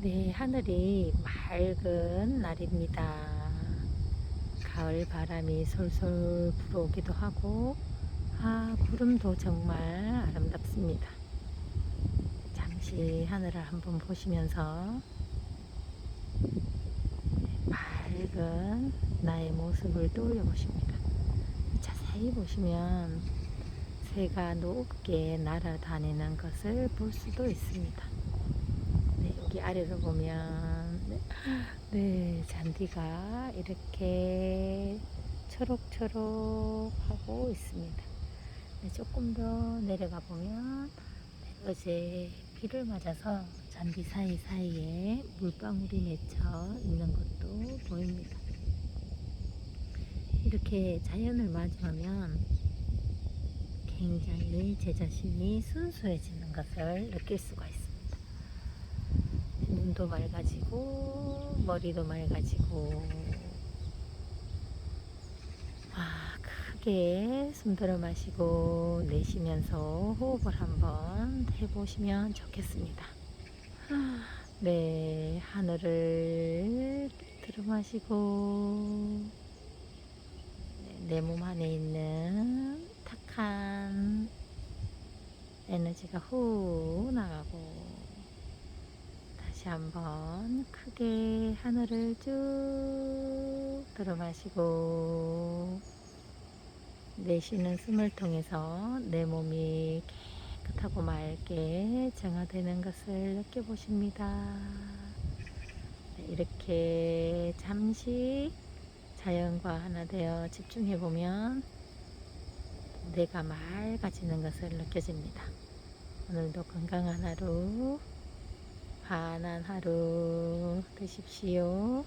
네, 하늘이 맑은 날입니다. 가을 바람이 솔솔 불어오기도 하고, 아, 구름도 정말 아름답습니다. 잠시 하늘을 한번 보시면서 네, 밝은 나의 모습을 떠올려 보십니다. 자세히 보시면 새가 높게 날아다니는 것을 볼 수도 있습니다. 네, 여기 아래로 보면 네, 네, 잔디가 이렇게 초록초록 하고 있습니다. 네, 조금 더 내려가 보면 네, 어제 비를 맞아서 잔디 사이사이에 물방울이 맺혀 있는 것도 보입니다. 이렇게 자연을 맞이하면 굉장히 제 자신이 순수해지는 것을 느낄 수가 있습니다. 눈도 맑아지고 머리도 맑아지고 아 크게 숨 들어 마시고 내쉬면서 호흡을 한번 해보시면 좋겠습니다. 아, 네 하늘을 들어 마시고 내 몸 안에 있는 탁한 에너지가 후 나가고 다시 한번 크게 하늘을 쭉 들어 마시고 내쉬는 숨을 통해서 내 몸이 깨끗하고 맑게 정화되는 것을 느껴보십니다. 네, 이렇게 잠시 자연과 하나 되어 집중해 보면 내가 맑아지는 것을 느껴집니다. 오늘도 건강한 하루, 환한 하루 되십시오.